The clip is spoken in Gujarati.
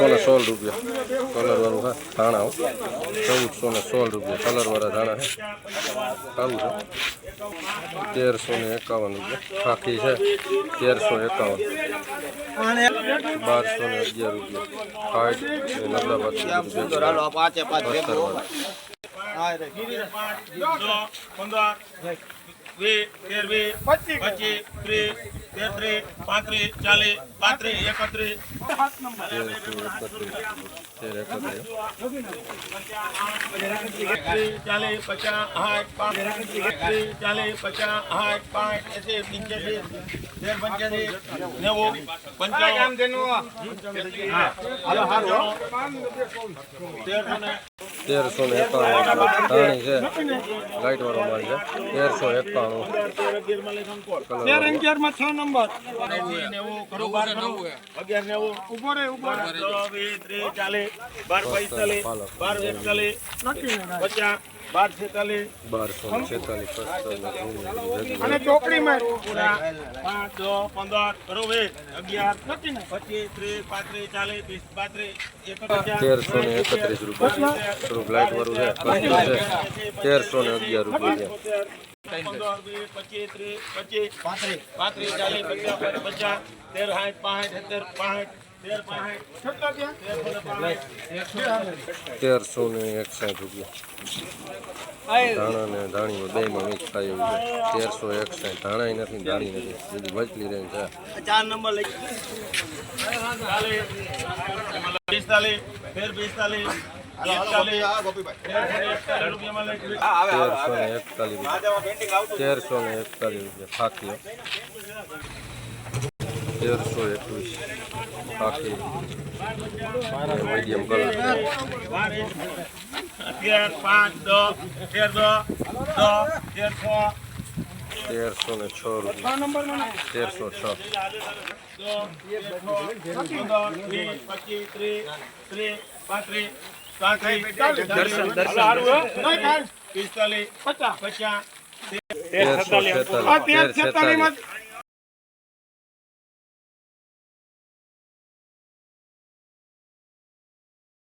ચૌદસો ને સોળ રૂપિયા. કલરવાળું હા ધાણા હો. ચૌદસો ને સોળ રૂપિયા. કલરવાળા ધાણા હે. સારું છે. તેરસો ને એકાવન રૂપિયા. ખાખી છે તેરસો એકાવન. બારસો ને અગિયાર રૂપિયા. ને નબળા પાંચ પંદર. વીસ તેર પચીસ. ત્રીસ તેત્રીસ પાંત્રીસ ચાલીસ પાંત્રીસ એકત્રીસ. તેર એકત્રીસ ત્રીસ ચાલીસ પચાસ આઠ પાંચ. ચાલીસ પચાસ આઠ પાંચ એસી પંચ્યાસી તેર પંચ્યાસી નેવું પંચાવન તેરસો ને તેરસો ને એકાણું છે. લાઈટ વાળો માલ છે. તેરસો એકાણું. તેર છ નંબર. અગિયાર નેવું ઊભો રે ઊભો રે દસ વીસ ત્રીસ ચાલીસ બાર પિસ્તાલીસ બાર એકતાલીસ પચાસ બાર છેતાલીસ બારસો છેતાલીસ અને ચોકડી માં પાંચ પંદર અગિયાર પચીસ ત્રીસ પાંત્રીસ ચાલીસ ત્રીસ પાંત્રીસ એકત્રીસ તેરસો ને એકત્રીસ રૂપિયા. થોડુંક લાઇટ વાળું છે. તેરસો ને અગિયાર રૂપિયા પંદર વીસ પચીસ ત્રીસ પચીસ પાંત્રીસ પાંત્રીસ ચાલીસ પચાસ પચાસ તેર સાઠ પાંઠ સિત્તેર પાંઠ તેરસો ને એકસાઠ રૂપિયા ધાણા ને ધાણીમાં બેમાં મિક્સ થાય એવું છે તેરસો એકસાઠ ધાણાય નથી ધાણી નથી બીજી વચલી રહી છે ચાર નંબર લઈ પિસ્તાલીસ લઈ તેરસો ને એકતાલીસ. રૂપિયા તેરસો તેરસો એકવીસ ખાખી મીડિયમ કલર તેરસો ને છ રૂપિયા. તેરસો છ. પિસ્તાલીસ પચાસ પચાસ તેરસો આ પચાસ તેર તેર છેતાલીસ